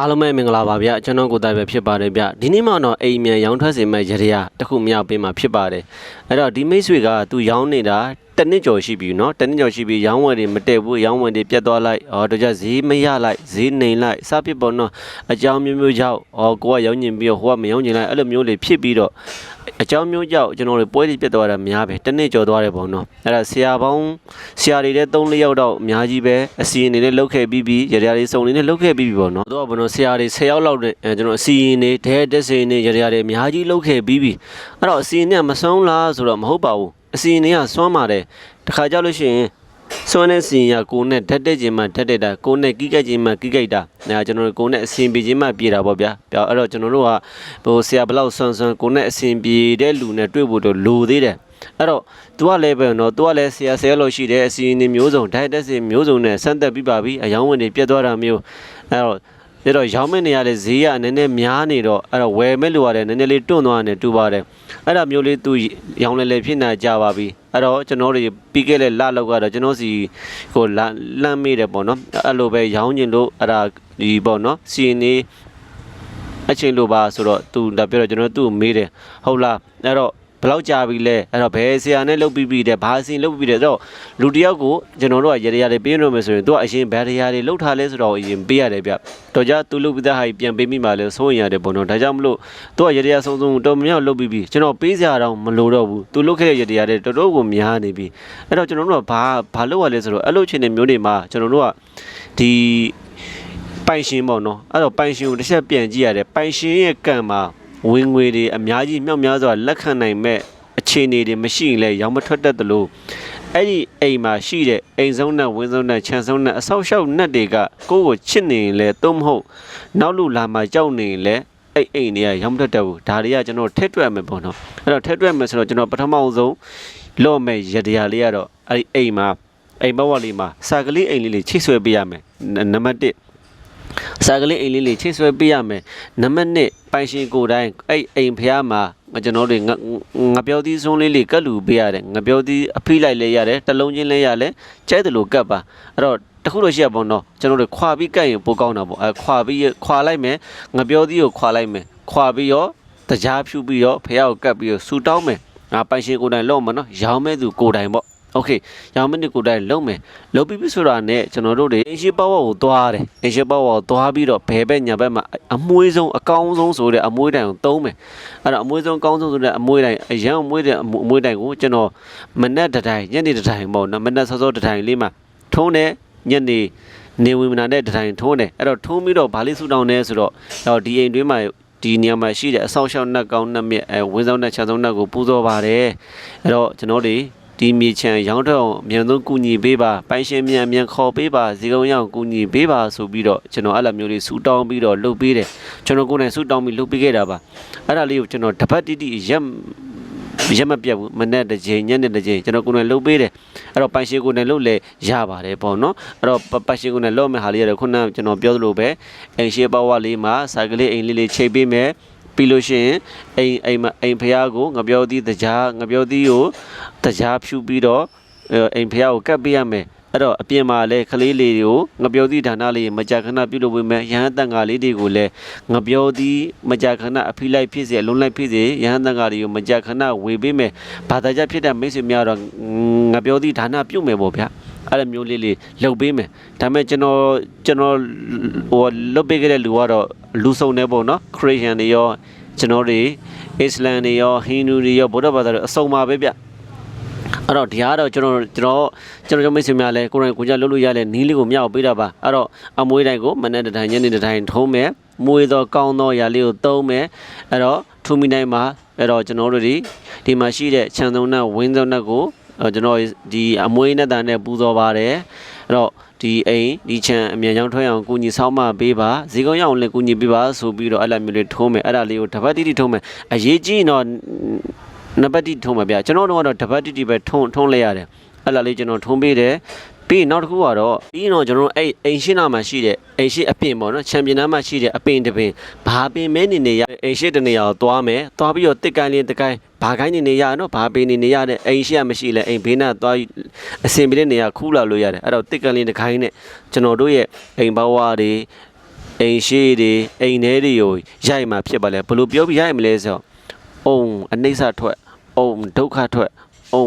အားလုံးပဲမင်္ဂလာပါဗျကျွန်တော်ကိုယ်တိုင်ပဲဖြစ်ပါတယ်ဗျဒီနေ့မှတော့အိမ်မြန်ရောင်းထွက်စေမဲ့ရရတစ်ခုမြောက်ပေးမှာဖြစ်ပါတယ်အဲ့တော့ဒီမိတ်ဆွေကသူရောင်းနေတာတစ်နှစ်ကျော်ရှိပြီเนาะတစ်နှစ်ကျော်ရှိပြီရောင်းဝယ်တွေမတည့်ဘူးရောင်းဝယ်တွေပြတ်သွားလိုက်အော်တော့ကြဈေးမရလိုက်ဈေးနှိမ်လိုက်စဖြစ်ပေါ်တော့အကြောင်းမျိုးမျိုးကြောင့်အော်ကိုကရောင်းညင်ပြီးတော့ဟိုကမရောင်းညင်လိုက်အဲ့လိုမျိုးတွေဖြစ်ပြီးတော့အကြောင်းမျိုးကြောင့်ကျွန်တော်တို့ပွဲတွေပြတ်သွားတာများပဲတစ်နှစ်ကျော်သွားတယ်ပေါ့နော်အဲ့ဒါဆရာပေါင်းဆရာတွေလည်း3 4ယောက်တော့အများကြီးပဲအစီအရင်တွေလည်းလုပ်ခဲ့ပြီးပြီးရရတွေစုံနေနဲ့လုပ်ခဲ့ပြီးပြီပေါ့နော်တော့ဘယ်လိုဆရာတွေ10ယောက်လောက်နဲ့အဲကျွန်တော်အစီအရင်တွေဒဲတက်စင်တွေရရတွေအများကြီးလုပ်ခဲ့ပြီးပြီအဲ့တော့အစီအရင်ကမဆုံးလားဆိုတော့မဟုတ်ပါဘူး အစီအရင်ကစွမ်းပါတယ်တခါကြောက်လို့ရှိရင်စွမ်းတဲ့စီရင်ကကိုနဲ့ဓာတ်တက်ခြင်းမှဓာတ်တက်တာကိုနဲ့ကိကက်ခြင်းမှကိကက်တာအဲကျွန်တော်တို့ကိုနဲ့အစင်ပြေခြင်းမှပြေတာပေါ့ဗျာပြောအဲ့တော့ကျွန်တော်တို့ကဟိုဆရာဘလောက်စွမ်းစွမ်းကိုနဲ့အစင်ပြေတဲ့လူနဲ့တွေ့ဖို့တော့လိုသေးတယ်အဲ့တော့ तू ကလည်းပဲနော် तू ကလည်းဆရာဆရာလို့ရှိတယ်အစီအရင်မျိုးစုံဓာတ်တက်စင်မျိုးစုံနဲ့ဆန်းသက်ပြီးပါပြီအယောင်းဝင်တွေပြတ်သွားတာမျိုးအဲ့တော့ အဲ့တော့ရောင်းမဲ့နေရတဲ့ဈေးကနည်းနည်းများနေတော့အဲ့တော့ဝယ်မဲ့လူရတယ်နည်းနည်းလေးတွန့်သွားတယ်တူပါတယ်အဲ့ဒါမျိုးလေးသူရောင်းလဲလဲဖြစ်နေကြပါပြီအဲ့တော့ကျွန်တော်တို့ပြီးခဲ့တဲ့လလောက်ကတော့ကျွန်တော်စီဟိုလလမ်းမေးတယ်ပေါ့နော်အဲ့လိုပဲရောင်းကျင်လို့အဲ့ဒါဒီပေါ့နော်စီနေအချင်းလိုပါဆိုတော့သူဒါပြောတော့ကျွန်တော်သူ့ကိုမေးတယ်ဟုတ်လားအဲ့တော့ ဘယ်လောက်ကြာပြီလဲအဲ့တော့ဘယ်ဆရာနဲ့လုပ်ပြီးပြီတဲ့ဘာအစီလုပ်ပြီးပြီတဲ့အဲ့တော့လူတစ်ယောက်ကိုကျွန်တော်တို့ကရရရတွေပေးရမယ်ဆိုရင်သူကအရင်ဘယ်ရရတွေလုပ်ထားလဲဆိုတော့အရင်ပေးရတယ်ဗျတော့ကြသူလုပ်ပြီးသားဟာကြီးပြန်ပေးမိမှလဲစိုးရင်ရတယ်ပေါ့နော်ဒါကြောင့်မလို့သူကရရဆုံးဆုံးတော်မြောက်လုပ်ပြီးပြီကျွန်တော်ပေးစရာတော့မလိုတော့ဘူးသူလုပ်ခဲ့တဲ့ရရတွေတော်တော်ကိုများနေပြီအဲ့တော့ကျွန်တော်တို့ကဘာဘာလုပ်ရလဲဆိုတော့အဲ့လိုချင်းတဲ့မျိုးတွေမှာကျွန်တော်တို့ကဒီပိုင်ရှင်ပေါ့နော်အဲ့တော့ပိုင်ရှင်ကိုတစ်ချက်ပြန်ကြည့်ရတယ်ပိုင်ရှင်ရဲ့ကံမှာ ဝင်ငွေတွေအများကြီးမြောက်များစွာလက်ခံနိုင်မဲ့အခြေအနေတွေမရှိရင်လည်းရောင်းမထွက်တတ်သလိုအဲ့ဒီအိမ်မှာရှိတဲ့အိမ်ဆုံးနဲ့ဝင်းဆုံးနဲ့ခြံဆုံးနဲ့အဆောက်အအုံနဲ့တွေကကိုယ့်ကိုချစ်နေရင်လည်းသုံးမဟုတ်နောက်လူလာမှကြောက်နေရင်လည်းအဲ့အိမ်တွေကရောင်းမထွက်တတ်ဘူးဒါတွေကကျွန်တော်ထက်တွက်မယ်ပေါ့နော်အဲ့တော့ထက်တွက်မယ်ဆိုတော့ကျွန်တော်ပထမအောင်ဆုံးလော့မဲ့ရတရားလေးကတော့အဲ့ဒီအိမ်မှာအိမ်ဘဝလေးမှာစာကလေးအိမ်လေးလေးချိတ်ဆွဲပေးရမယ်နံပါတ်1 စာကလေးအိမ်လေးလေးချိတ်ဆွဲပေးရမယ်နံပါတ်1ပိုင်ရှင်ကိုယ်တိုင်အဲ့အိမ်ဖျားမှာကျွန်တော်တို့ငငပြောသီးစုံးလေးလေးကတ်လူပေးရတယ်ငပြောသီးအဖိလိုက်လဲရတယ်တစ်လုံးချင်းလဲရလဲကျဲတယ်လို့ကတ်ပါအဲ့တော့တခုလို့ရှိရပေါ့နော်ကျွန်တော်တို့ခွာပြီးကတ်ရင်ပိုကောင်းတာပေါ့အဲခွာပြီးခွာလိုက်မယ်ငပြောသီးကိုခွာလိုက်မယ်ခွာပြီးရောတကြားဖြူပြီးရောဖះကိုကတ်ပြီးရောဆူတောင်းမယ်ငါပိုင်ရှင်ကိုယ်တိုင်လုံးမနော်ရောင်းမဲ့သူကိုယ်တိုင်ပေါ့ โอเคရောင်မနစ်ကိုတိုင်လုံးမယ်လုံးပြီးပြီဆိုတာနဲ့ကျွန်တော်တို့တွေအင်ရှိပါဝါကိုသွားတယ်အင်ရှိပါဝါကိုသွားပြီးတော့ဘယ်ဘက်ညာဘက်မှာအမွှေးဆုံးအကောင်းဆုံးဆိုတဲ့အမွှေးတိုင်ကိုသုံးမယ်အဲ့တော့အမွှေးဆုံးအကောင်းဆုံးဆိုတဲ့အမွှေးတိုင်အရန်အမွှေးတဲ့အမွှေးတိုင်ကိုကျွန်တော်မနက်တတိုင်ညနေတတိုင်ပေါ့နော်မနက်စောစောတတိုင်လေးမှာထုံးတယ်ညနေနေဝင်မနာတဲ့တတိုင်ထုံးတယ်အဲ့တော့ထုံးပြီးတော့ဘာလေးဆူတောင်းနေဆိုတော့တော့ဒီအိမ်တွင်းမှာဒီနေရာမှာရှိတဲ့အဆောက်အအုံနှက်ကောင်းနှက်မြက်အဲဝင်းဆောင်နှက်ချောင်းဆောင်နှက်ကိုပူဇော်ပါတယ်အဲ့တော့ကျွန်တော်တို့ ဒီမြေချံရောင်းတော့အမြန်ဆုံးကူညီပေးပါပိုင်ရှင်မြန်မြန်ခေါ်ပေးပါဇီကုံရောက်ကူညီပေးပါဆိုပြီးတော့ကျွန်တော်အဲ့လိုမျိုးလေးဆူတောင်းပြီးတော့လုပ်ပေးတယ်ကျွန်တော်ကိုယ်တိုင်ဆူတောင်းပြီးလုပ်ပေးခဲ့တာပါအဲ့ဒါလေးကိုကျွန်တော်တပတ်တိတိရက်ရက်မပြတ်ဘူးမနေ့တစ်ချိန်ညနေတစ်ချိန်ကျွန်တော်ကိုယ်တိုင်လုပ်ပေးတယ်အဲ့တော့ပိုင်ရှင်ကိုယ်တိုင်လုပ်လဲရပါတယ်ပေါ့နော်အဲ့တော့ပိုင်ရှင်ကိုယ်တိုင်လုပ်မဲ့ဟာလေးရခုနကကျွန်တော်ပြောသလိုပဲအိမ်ရှိပါဝါလေးမှာစာကလေးအိမ်လေးလေးချိန်ပေးမယ် ပြီးလို့ရှိရင်အိမ်အိမ်အိမ်ဖះကိုငပြောသီးတကြားငပြောသီးကိုတကြားဖြူပြီးတော့အိမ်ဖះကိုကတ်ပေးရမယ်အဲ့တော့အပြင်မှာလည်းကလေးလေးတွေကိုငပြောသီးဌာနလေးမကြာခဏပြုလုပ်ပေးမယ်ရဟန်းတန်ဃာလေးတွေကိုလည်းငပြောသီးမကြာခဏအဖိလိုက်ဖြစ်စေအလုံးလိုက်ဖြစ်စေရဟန်းတန်ဃာတွေကိုမကြာခဏဝေပေးမယ်ဘာသာကြဖြစ်တဲ့မိတ်ဆွေများတော့ငပြောသီးဌာနပြုတ်မယ်ပေါ့ဗျာ အဲ့လိုမျိုးလေးလေးလုပ်ပေးမယ်ဒါပေမဲ့ကျွန်တော်ကျွန်တော်ဟိုလုပ်ပေးခဲ့တဲ့လူကတော့လူစုံနေပေါ့နော်ခရစ်ယာန်တွေရောကျွန်တော်တွေအစ္စလမ်တွေရောဟိန္ဒူတွေရောဗုဒ္ဓဘာသာတွေအစုံပါပဲဗျအဲ့တော့ဒီဟာကတော့ကျွန်တော်ကျွန်တော်ကျွန်တော်မိတ်ဆွေများလဲကိုယ်တိုင်ကိုကြလုပ်လို့ရလဲနီးလေးကိုမြောက်ပေးတာပါအဲ့တော့အမွေးတိုင်းကိုမနေ့တတိုင်းညနေတတိုင်းထုံးမယ်မွေသောကောင်းသောຢာလေးကိုသုံးမယ်အဲ့တော့ထူမီတိုင်းမှာအဲ့တော့ကျွန်တော်တို့ဒီဒီမှာရှိတဲ့ခြံစုံနဲ့ဝင်းစုံနဲ့ကို ကျွန်တော်ဒီအမွေးနဲ့တန်နဲ့ပူဇော်ပါတယ်အဲ့တော့ဒီအိမ်ဒီချံအမြန်ချောင်းထွက်အောင်ကိုညီဆောင်းမပေးပါဈေးကောင်းရအောင်လည်းကိုညီပေးပါဆိုပြီးတော့အဲ့လိုမျိုးလေးထုံးမယ်အဲ့ဒါလေးကိုတပတ်တိတိထုံးမယ်အရေးကြီးတော့နပတ်တိထုံးမှာဗျာကျွန်တော်တို့ကတော့တပတ်တိတိပဲထုံးထုံးလိုက်ရတယ်အဲ့လာလေးကျွန်တော်ထုံးပေးတယ် ပြီးနောက်တစ်ခုကတော့ပြီးတော့ကျွန်တော်တို့အဲ့အိမ်ရှိနာမှာရှိတဲ့အိမ်ရှိအပင်ပေါ့နော်ချန်ပီယံနာမှာရှိတဲ့အပင်တစ်ပင်ဘာပင်မဲနေနေရအိမ်ရှိတနေရာကိုသွားမယ်သွားပြီးတော့တစ်ကိုင်းလေးတစ်ကိုင်းဘာကိုင်းနေနေရနော်ဘာပင်နေနေရတဲ့အိမ်ရှိရမရှိလဲအိမ်ဘေးနားသွားအစင်ပြေတဲ့နေရာခူးလာလို့ရတယ်အဲ့တော့တစ်ကိုင်းလေးတစ်ကိုင်းနဲ့ကျွန်တော်တို့ရဲ့အိမ်ဘဝတွေအိမ်ရှိတွေအိမ်ထဲတွေကိုရိုက်မှာဖြစ်ပါလေဘယ်လိုပြောပြီးရိုက်မလဲဆိုတော့အုံအနိစ္စထွက်အုံဒုက္ခထွက်အုံ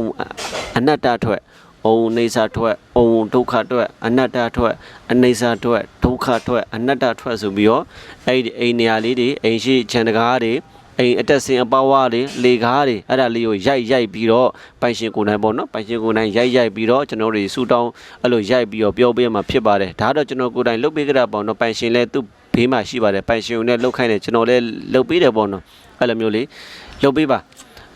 အနတ္တထွက် အုံနေစာထွက်အုံဒုက္ခထွက်အနတ္တထွက်အနေစာထွက်ဒုက္ခထွက်အနတ္တထွက်ဆိုပြီးတော့အဲ့ဒီအိမ်နေရာလေးတွေအိမ်ရှိခြံတကားတွေအိမ်အတက်စင်အပေါဝါတွေလေကားတွေအဲ့ဒါလေးကိုရိုက်ရိုက်ပြီးတော့ပိုင်ရှင်ကိုယ်နိုင်ပေါ့နော်ပိုင်ရှင်ကိုယ်နိုင်ရိုက်ရိုက်ပြီးတော့ကျွန်တော်တို့စူတောင်းအဲ့လိုရိုက်ပြီးတော့ပြောပေးမှာဖြစ်ပါတယ်ဒါတော့ကျွန်တော်ကိုယ်တိုင်လုပ်ပေးကြတာပေါ့နော်ပိုင်ရှင်လည်းသူ့ဘေးမှာရှိပါတယ်ပိုင်ရှင်ကိုလည်းလုပ်ခိုင်းတယ်ကျွန်တော်လည်းလုပ်ပေးတယ်ပေါ့နော်အဲ့လိုမျိုးလေးလုပ်ပေးပါ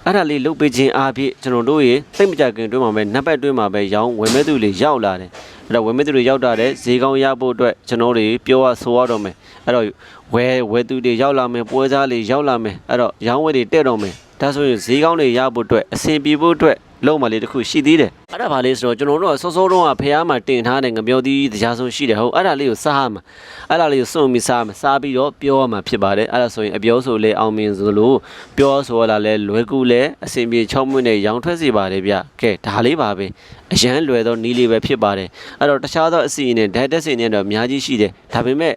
အဲ့ဒါလေးလုတ်ပေးခြင်းအားဖြင့်ကျွန်တော်တို့ရေစိတ်မကြခင်တွင်းမှာပဲနံပါတ်တွင်းမှာပဲရောင်းဝယ်မဲ့သူတွေရောက်လာတယ်အဲ့တော့ဝယ်မဲ့သူတွေရောက်တာတဲ့ဈေးကောင်းရဖို့အတွက်ကျွန်တော်တွေပြောရဆိုရတော့မယ်အဲ့တော့ဝယ်ဝယ်သူတွေရောက်လာမယ်ပွဲစားတွေရောက်လာမယ်အဲ့တော့ရောင်းဝယ်တွေတက်တော့မယ်ဒါဆိုရင်ဈေးကောင်းတွေရဖို့အတွက်အဆင်ပြေဖို့အတွက် လုံးမလေးတစ်ခုရှိသေးတယ်အဲ့ဒါဘာလေးဆိုတော့ကျွန်တော်တို့ကစောစောတုန်းကဖះမှာတင်ထားတဲ့ငပြောသီးတရားဆုံးရှိတယ်ဟုတ်အဲ့ဒါလေးကိုစားရမှာအဲ့ဒါလေးကိုစွန့်ပြီးစားမှာစားပြီးတော့ပြောရမှာဖြစ်ပါတယ်အဲ့ဒါဆိုရင်အပြောဆိုလေအောင်မြင်ဆိုလို့ပြောဆိုရတာလဲလွယ်ကူလဲအဆင်ပြေ6မိနစ်နဲ့ရောင်ထွက်စေပါတယ်ဗျကဲဒါလေးပါပဲအရန်လွယ်တော့နီးလေးပဲဖြစ်ပါတယ်အဲ့တော့တခြားသောအစီအစဉ်နဲ့ဓာတ်တက်စင်တွေတော့အများကြီးရှိတယ်ဒါပေမဲ့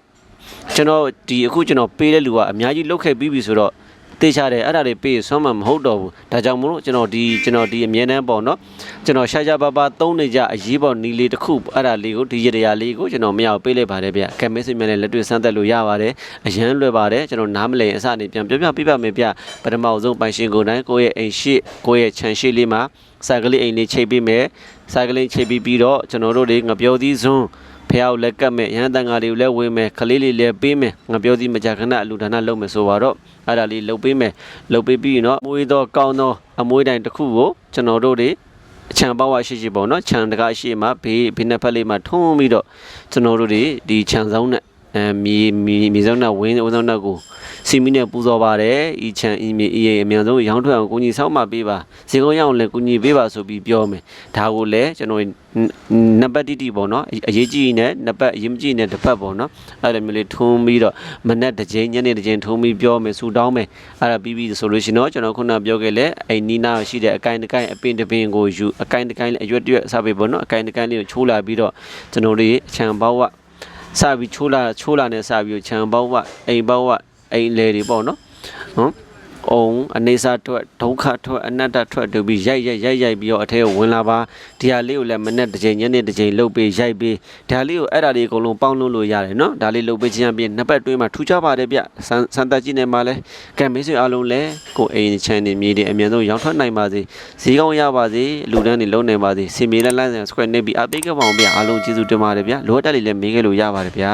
ကျွန်တော်ဒီအခုကျွန်တော်ပေးတဲ့လူကအများကြီးလုတ်ခဲ့ပြီးပြီဆိုတော့ တေချာတယ်အဲ့ဒါတွေပေးဆွမ်းမှမဟုတ်တော့ဘူးဒါကြောင့်မို့လို့ကျွန်တော်ဒီကျွန်တော်ဒီအမြဲတမ်းပေါ့နော်ကျွန်တော်ရှာရှာပါပါသုံးနေကြအရေးပေါ်နီလေးတစ်ခုအဲ့ဒါလေးကိုဒီရတရားလေးကိုကျွန်တော်မရအောင်ပေးလိုက်ပါတယ်ဗျကဲမက်ဆေ့မြန်နဲ့လက်တွေ့စမ်းသပ်လို့ရပါတယ်အရန်လွယ်ပါတယ်ကျွန်တော်နားမလည်အစနေပြန်ပြောပြပြပါမယ်ဗျပထမဆုံးပိုင်ရှင်ကိုယ်တိုင်ကိုယ့်ရဲ့အိမ်ရှိကိုယ့်ရဲ့ခြံရှိလေးမှာစိုက်ကလေးအိမ်လေးချိတ်ပေးမယ်စိုက်ကလေးချိတ်ပြီးပြီးတော့ကျွန်တော်တို့တွေငပြောသီးစွန်း ဖះကိုလည်းကတ်မယ်ရဟန်းတန်ဃာတွေကိုလည်းဝေးမယ်ခလေးလေးလည်းပေးမယ်ငါပြောသည်မကြခဏအလူဒါနလုပ်မယ်ဆိုပါတော့အဲ့ဒါလေးလုပ်ပေးမယ်လုပ်ပေးပြီးတော့မွေးတော့ကောင်းတော့အမွေးတိုင်းတစ်ခုကိုကျွန်တော်တို့တွေအချံပေါဝရှိရှိပေါ့နော်ခြံတကားရှိမှဘေးဘေးနှစ်ဖက်လေးမှာထုံးပြီးတော့ကျွန်တော်တို့တွေဒီခြံဆောင်နဲ့အဲမြေမြေမြေဆောင်နဲ့ဝင်းဝင်းဆောင်နဲ့ကို စီမီနဲ့ပူဇော်ပါတယ်ဤခြံဤမြေဤရဲ့အမြန်ဆုံးရောင်းထွက်အောင်ကိုကြီးဆောက်မှပေးပါဈေးကုန်းရအောင်လည်းကိုကြီးပေးပါဆိုပြီးပြောမယ်ဒါကိုလည်းကျွန်တော်နံပါတ်တိတိပေါ့နော်အရေးကြီးနဲ့နံပါတ်အရေးမကြီးနဲ့တစ်ဖက်ပေါ့နော်အဲ့လိုမျိုးလေးထုံးပြီးတော့မနက်တစ်ချိန်ညနေတစ်ချိန်ထုံးပြီးပြောမယ်ဆူတောင်းမယ်အဲ့ဒါပြီးပြီဆိုလို့ရှိရင်တော့ကျွန်တော်ခုနပြောခဲ့လေအိနီနာရှိတဲ့အကိုင်းတစ်ကိုင်းအပင်တစ်ပင်ကိုယူအကိုင်းတစ်ကိုင်းလေးအရွက်တရွက်စပေးပေါ့နော်အကိုင်းတစ်ကိုင်းလေးကိုချိုးလာပြီးတော့ကျွန်တော်တို့အချံပေါဝစပြီးချိုးလာချိုးလာနဲ့စပြီးခြံပေါဝအိမ်ပေါဝ အိမ်လေတွေပေါ့နော်ဟုတ်အုံအနေစာထွက်ဒုက္ခထွက်အနတ္တထွက်တို့ပြီးရိုက်ရိုက်ရိုက်ရိုက်ပြီးတော့အထဲကိုဝင်လာပါဒီဟာလေးကိုလည်းမနဲ့တစ်ချိန်ညနေတစ်ချိန်လှုပ်ပေးရိုက်ပေးဒါလေးကိုအဲ့ဒါလေးအကုန်လုံးပေါင်းလို့လို့ရတယ်နော်ဒါလေးလှုပ်ပေးခြင်းအပြင်နှစ်ပတ်တွင်းမှာထူးခြားပါတယ်ဗျစမ်းစမ်းသက်ကြည့်နေမှာလဲကံမေးဆွေအားလုံးလဲကိုအိမ်ချမ်းနေမြေတွေအမြန်ဆုံးရောင်းထွက်နိုင်ပါစေဈေးကောင်းရပါစေလူတန်းတွေလုံးနိုင်ပါစေစင်မြေလက်လန်းဆန် square နေပြီးအပိတ်ကပောင်ဗျအားလုံးကျေးဇူးတင်ပါတယ်ဗျလိုအပ်တဲ့လေးလည်းမေးခဲ့လို့ရပါတယ်ဗျ